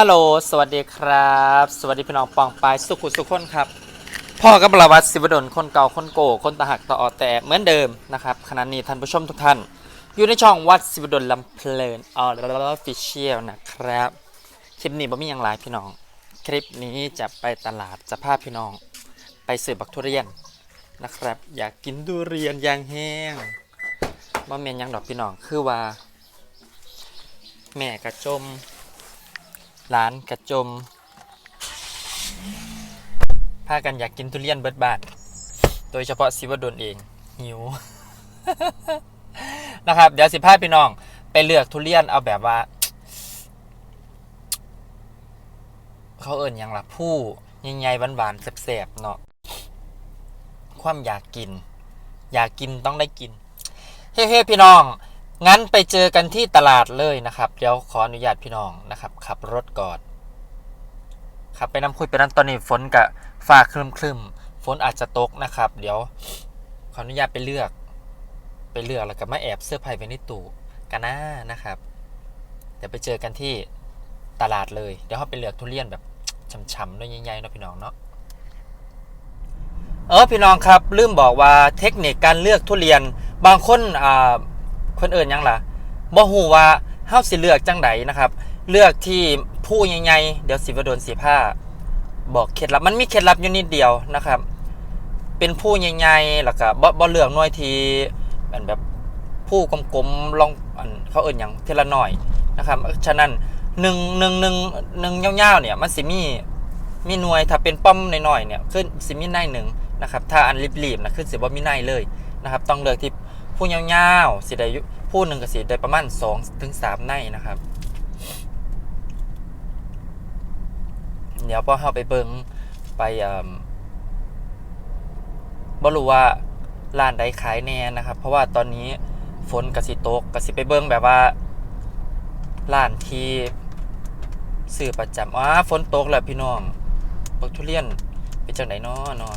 ฮัลโหล สวัสดีครับ สวัสดีพี่น้องปองปายสุขุสุขคนครับ พ่อกับประวัติศิวดลคนเก่าคนโกคนตะหักตะออแต่เหมือนเดิมนะครับขณะนี้ท่านผู้ชมทุกท่าน อยู่ในช่องวัดศิวดลลำเพลินออร์ฟิเชียลนะครับ คลิปนี้บ่มีอย่างไรพี่น้อง คลิปนี้จะไปตลาดจะพาพี่น้อง ไปซื้อบักทุเรียนนะครับ อยากกินทุเรียนยางแห้งบ่เมียนยังดอกพี่น้องคือว่า แม่กระจม ร้านกระจมพากันอยากกินทุเรียนเบิดบาท โดยเฉพาะซิวดลเอง หิว นะครับ เดี๋ยวสิพาพี่น้อง ไปเลือกทุเรียนเอาแบบว่า เขาเอิ่นหยังล่ะผู้ใหญ่ๆหวานๆแสบๆเนาะความอยากกิน อยากกินต้องได้กิน เฮ้ๆพี่น้อง งั้นไปเจอกันที่ตลาดเลยนะครับ เดี๋ยวขออนุญาตพี่น้องนะครับ ขับรถก่อนขับไปน้ำคุยไปนั้นตอนนี้ฝนกับฟ้าครึมครึมฝนอาจจะตกนะครับ เดี๋ยวขออนุญาตไปเลือก ไปเลือกแล้วก็มาแอบเสื้อผ้าไว้ในตู้กันนะนะครับ เดี๋ยวไปเจอกันที่ตลาดเลย เดี๋ยวเราไปเลือกทุเรียนแบบช่ำๆด้วยใหญ่ๆเนาะพี่น้องเนาะเออพี่น้องครับลืมบอกว่าเทคนิคการเลือกทุเรียน บางคนอ่า คนอื่นยังล่ะบ่ฮู้ว่าเฮาสิเลือกจังไดนะครับ เลือกที่ผู้ใหญ่ๆเดี๋ยวสิบวดลสีผ้าบอกเคล็ดลับมันมีเคล็ดลับอยู่นิดเดียวนะครับ เป็นผู้ใหญ่ๆแล้วก็บ่บ่เลือกหน่วยที่อันแบบผู้กลมๆลองอันเขาเอิ้นหยังเทละหน่อยนะครับฉะนั้นหนึ่งหนึ่งหนึ่งหนึ่งยาวๆเนี่ยมันสิมีมีหน่วยถ้าเป็นป้อมน้อยๆเนี่ยขึ้นสิมีในหนึ่งนะครับถ้าอันรีบๆนะขึ้นสิบ่มีในเลยนะครับ ต้องเลือกที่ ผู้ยาวๆสิได้ผู้หนึ่งก็สิได้ประมาณ2ถึง3ในนะครับ เดี๋ยวพอเฮาไปเบิงไปเอ่อบ่รู้ว่าร้านใดขายแน่นะครับ เพราะว่าตอนนี้ฝนกสิตกกระสิไปเบิงแบบว่าร้านที่ซื้อประจำอ้าฝนตกแล้วพี่น้องบักทุเรียนเป็นจังไหนเนาะเนาะ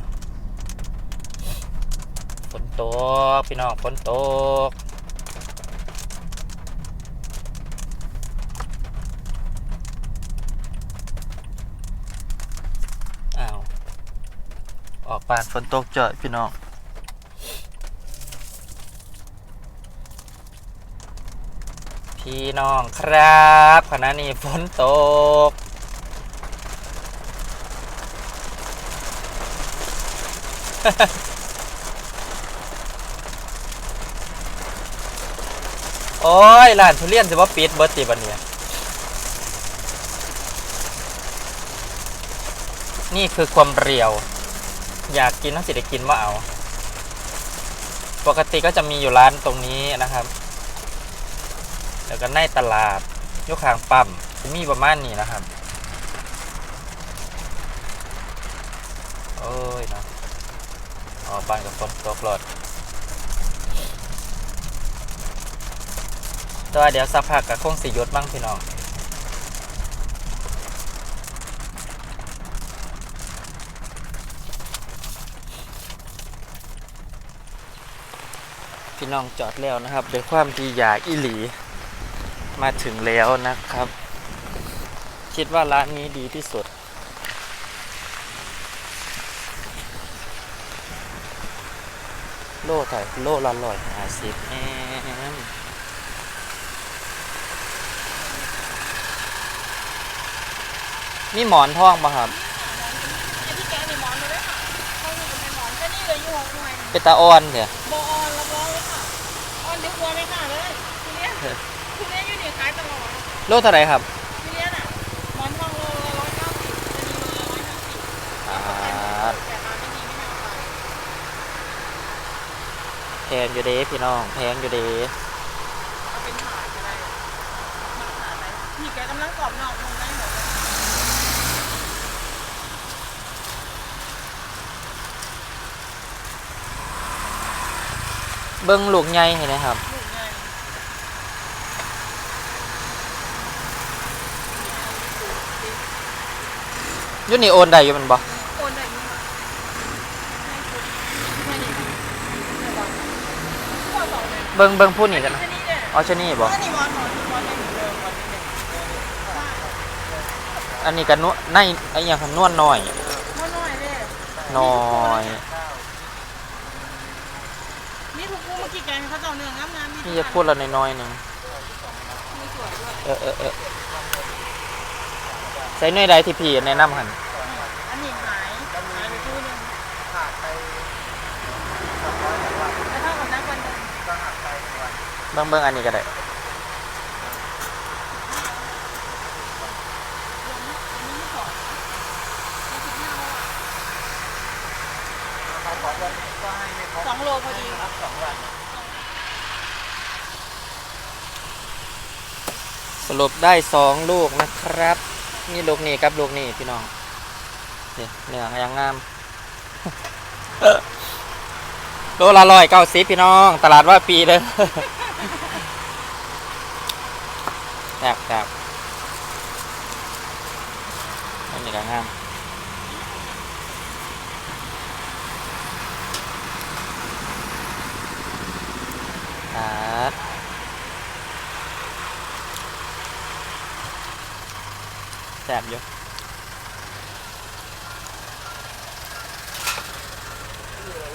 ฝนตกพี่น้องฝนตกอ้าวออกปานฝนตกเจอพี่น้องพี่น้องครับขณะนี้ฝนตก โอ้ยร้านทุเรียนสิว่าปิดเบิร์ติบันเนี่ยนี่คือความเรียว อยากกินต้องสิได้กินว่าเอา ปกติก็จะมีอยู่ร้านตรงนี้นะครับ แล้วก็ในตลาดยกขางปั๊มจะมีประมาณนี้นะครับ โอ้ยนะออบ้านกับฝนตกรถ แต่ว่าเดี๋ยวสักพักกับคงสิหยศบ้างพี่น้องพี่น้องจอดแล้วนะครับด้วยความที่อยากอิหลีมาถึงแล้วนะครับ คิดว่าร้านนี้ดีที่สุด โลไทยโล่ละร้อยหาสิบแอม นี่หมอนทองป่ะครับไอ้ที่แกะนี่หมอนมาด้วยค่ะเขาอยู่เป็นหมอนแค่นี้เลยอยู่หกหน่วยเป็นตาอ่อนเนี่ยโบออนรับรองเลยค่ะออนเดี๋ยวกลัวไม่ค่ะเลยทุเรียนทุเรียนอยู่นี่ขายตลอดโลเท่าไหร่ครับทุเรียนอะหมอนทองโลละร้อยเก้าสิบจะมีโลละร้อยห้าสิบอ่าแต่ร้านไม่ดีไม่เอาไปแพงอยู่เด้พี่น้องแพงอยู่เด้เอาเป็นถาดก็ได้มาถาดไหนพี่แกกำลังกรอบนอกนุ่มได้หมดเลย เบิ้งลูกใหญ่เห็นไหมครับ ลูกใหญ่อยุนี่โอนได้อยู่แมันบ่โอนได้ยังไงให้คุณให้นี่ค่ะเดี๋ยวก่อนข้อสองเลยเบิ้งเบิ้งพูดนี่กันนะแค่นี้เนี่ยอ๋อชะนี่บ่อันนี้หมอนหมอนหมอนไม่เหมือนเดิมหมอนไม่เหมือนเดิมอันนี้ก็นวดในไอ้หยังคันนวดน้อยบ่น้อยเลยน้อย นี่ถูกกูเมื่อกี้แกงเขาเจ้าเนื้องามๆนี่จะพูดละน้อยๆหนึงมีสวยด้วยเออเออเออใส่หน่วยใดที่พี่แนะนำหันอันนี้หายหายไปคู่หนึงขาดไปแล้วเท่ากับนักวันหนึงก็หักไปวัน เบิ่งเบิ่งอันนี้ก็ได้ รวมนะอันนี้ไม่สองไม่ถึงห้าโลอะ เขาขอวันก็ให้ไม่ครบ สองโล พอดีครับสองวันสรุปได้สองลูกนะครับ นี่ลูกนี่กับลูกนี่พี่น้องนี่เนื้อยังงามโลละร้อยเก้าสิบพี่น้อง ตลาดว่าปีเลยแซ่บแซ่บอันนี้ก็งามครับ แซ่บอยู่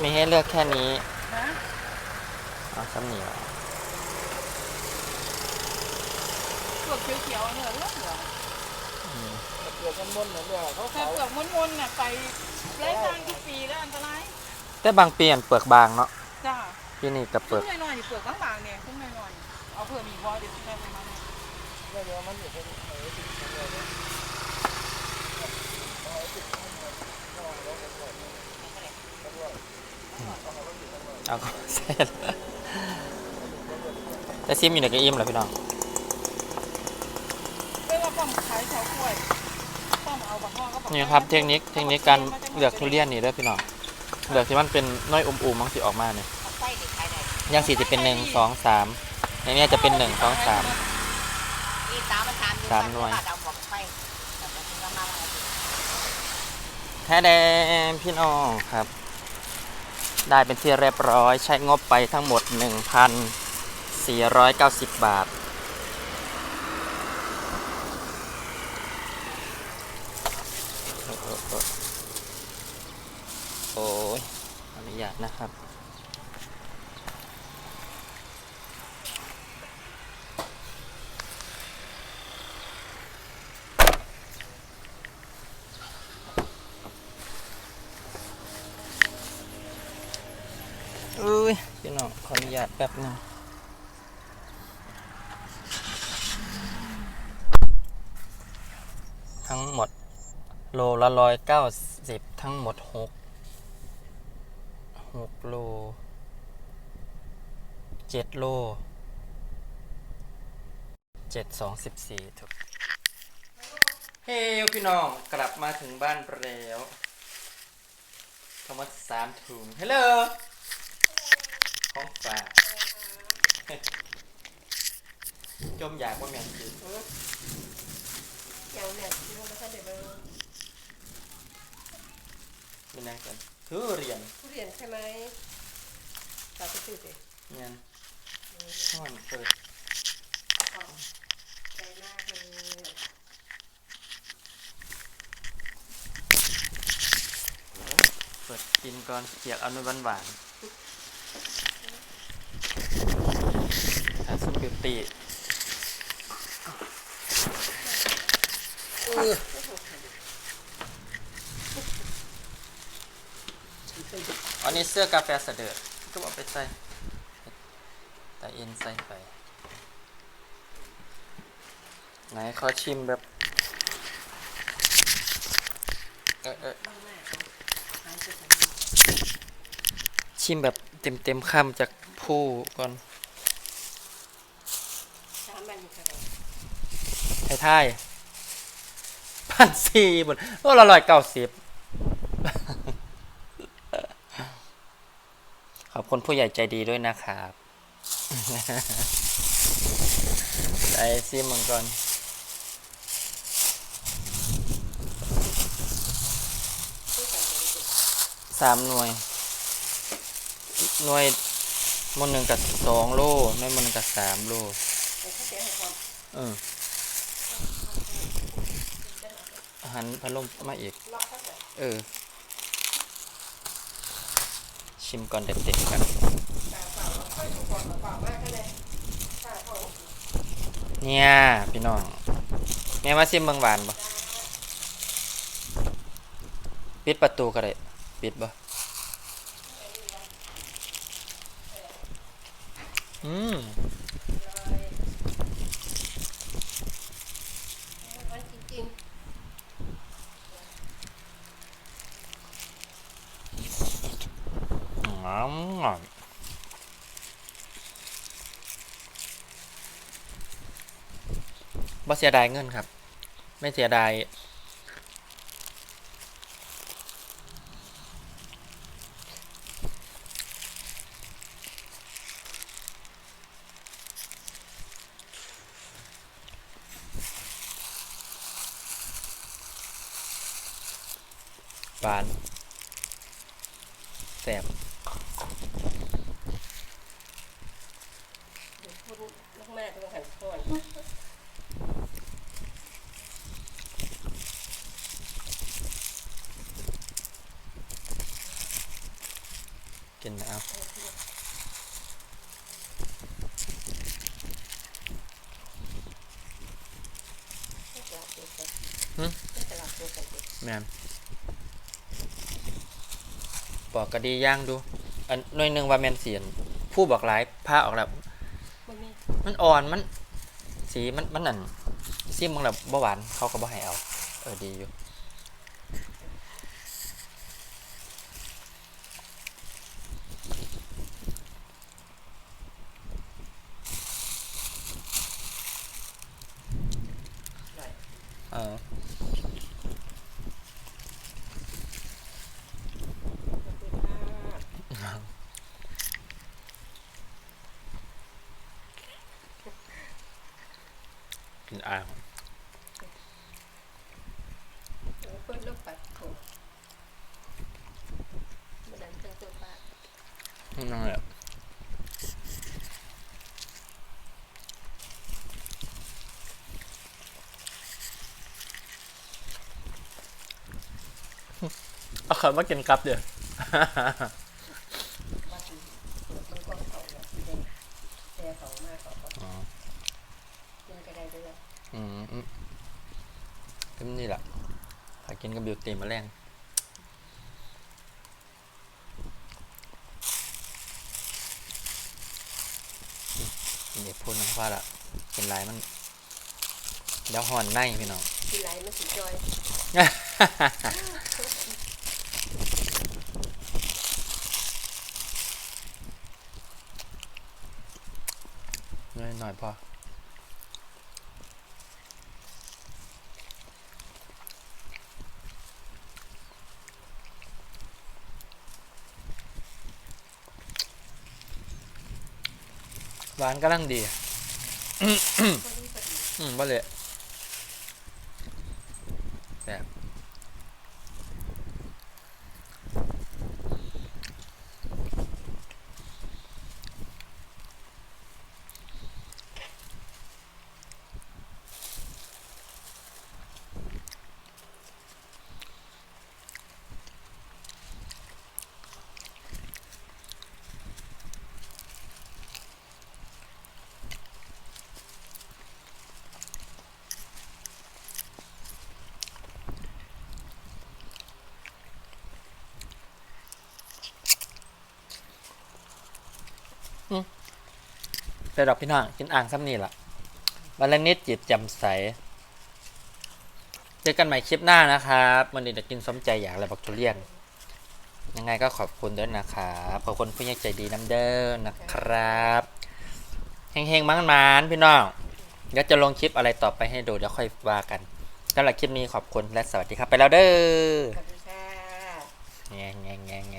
มีให้เลือกแค่นี้นะเอาซ้ำเหนียวเปลือกเขียวๆเนี่ยเหลือเหลืออืมเกิดกันมนเหมือนเดิมเขาแต่เขาเปลือกม้วนๆน่ะไปไร้ทางทุกปีแล้วอันตรายแต่บางปีอันเปลือกบางเนาะจ้า ที่นี่กับเปลืขึ้อนกหน่อยๆนี่เปลือกบางๆเนี่ยขึ้นหน่อยๆเอาเผื่อมีวอเดี๋ยวแม่ไปมาเนี่ยไม่เยอะมันอยู่เป็นเออติดกันเลยเอาก็เสร็จแต่ซิมอยู่ในกระอิ่มเหรอพี่น้องเรียกว่าป้อมขายเฉาก้วยป้อมเอาบักฮอก็นี่ครับเทคนิคเทคนิคการเลือกทุเรียนนี่เด้อพี่น้องเลือกที่มันเป็นน้อยอมๆมันสิออกมาเนี่ยอ ย่างสี่จะเป็นหนึ่งสองสามในเนี้ยจะเป็นหนึ่งสองสามนี่ตามมาถามสามหน่วยเอาบอกไปแต่ผมก็มาเอาแท้แดงพี่น้องครับ ได้เป็นที่เรียบร้อยใช้งบไปทั้งหมด 1,490 บาท โอ้ยอนุญาตนะครับ อุ้ยพี่น้อง ขออนุญาตแป๊บหนึงทั้งหมด โลละร้อยเก้าสิบทั้งหมดหกหกโลเจ็ดโลเจ็ดสองสิบสี่ถูกเฮ้พี่น้องกลับมาถึงบ้านแล้วทั้งหมดสามถุงฮัลโหล ของฝากจมอยากว่าแมงคือเดี๋ยวเนี่ยที่เราไม่ค่อยได้เบอร์เป็นยังกันทุเรียนทุเรียนใช่ไหมตัดไปซื้อสิเงียนห้อนเปิดใจมากเลยเปิดกินก่อนเกียกเอาหน่อยหวาน ๆถ้าสุดบิวตี้อันนี้เสื้อกาแฟเสด็จก็บอกไปใส่แต่เอ็นใส่ไป ไหนขอชิมแบบ เออเออชิมแบบเต็มเต็มคำจากผู้ก่อน ถามมันอยู่เท่าไหร่ ไทยไทยพันสี่บนโอ้ละร้อยเก้าสิบขอบคุณผู้ใหญ่ใจดีด้วยนะครับไอซิมมังกรสามหน่วย หน่วยมันหนึ่งกับสองโลหน่วยมันหนึ่งกับสามโลแต่ถ้าเสียให้ความเออ หันพัดลมมาอีกล็อกเออ ชิมก่อนเด็ดๆกันเปล่ยถูกก่อนเปล่ามากก็เลยตาเขาเนี่ยพี่น้องแม่มาซิมเมืองหวานบ่ปิดประตูก็ได้ปิดบ่อืม มันจริง อืม บ่เสียดายเงินครับ ไม่เสียดายหวานแซ่บ ๆพูดมากๆต้องหันก่อนกินนะเอาไม่ตลาดตัวกันไม่ตลาดตัวกันแม่นปอกกระดีย่างดู อันหน่วยหนึ่งว่าแมนเสียน ผู้บอกหลายผ้าออกแล้ว มันอ่อนมัน สีมันมันนั่นซีมมึงแบบบ่หวานเขาก็บ่ให้เอา เออดีอยู่เออ กินอ่าง เปิดลูกปัดโถมันดันเป็นตัวปลา นั่นแหละเอาขอมากินครับเดี๋ยวว่าคือมันก็เขาเนี่ยสีแดงแต่เขามากเขาก็อ๋อกินก็ได้ด้วยอืมอืมก็นี่แหละหากินกับบิวตีมาแรง อืมนี่พูดน้ำว่าละเป็นลายมันเดี๋ยวห่อนในพี่น้องกินไรมันสีจอยน้อยหน่อยพอ หวานกำลังดีพอดีพอดีอืมบ่เลย ไปดอกพี่น้องกินอ่างซ้ำนี่ล่ะวันละนิดจิตจำใส เจอกันใหม่คลิปหน้านะครับวันนี้จะกินสมใจอยากอะไรบักทุเรียน ยังไงก็ขอบคุณด้วยนะครับขอบคุณผู้ใหญ่ใจดีน้ำเด้อนะครับเฮงๆมั้งมานพี่น้องเดี๋ยวจะลงคลิปอะไรต่อไปให้ดูเดี๋ยวค่อยว่ากันสำหรับคลิปนี้ขอบคุณและสวัสดีครับไปแล้วเด้อแง่แง่แง่แง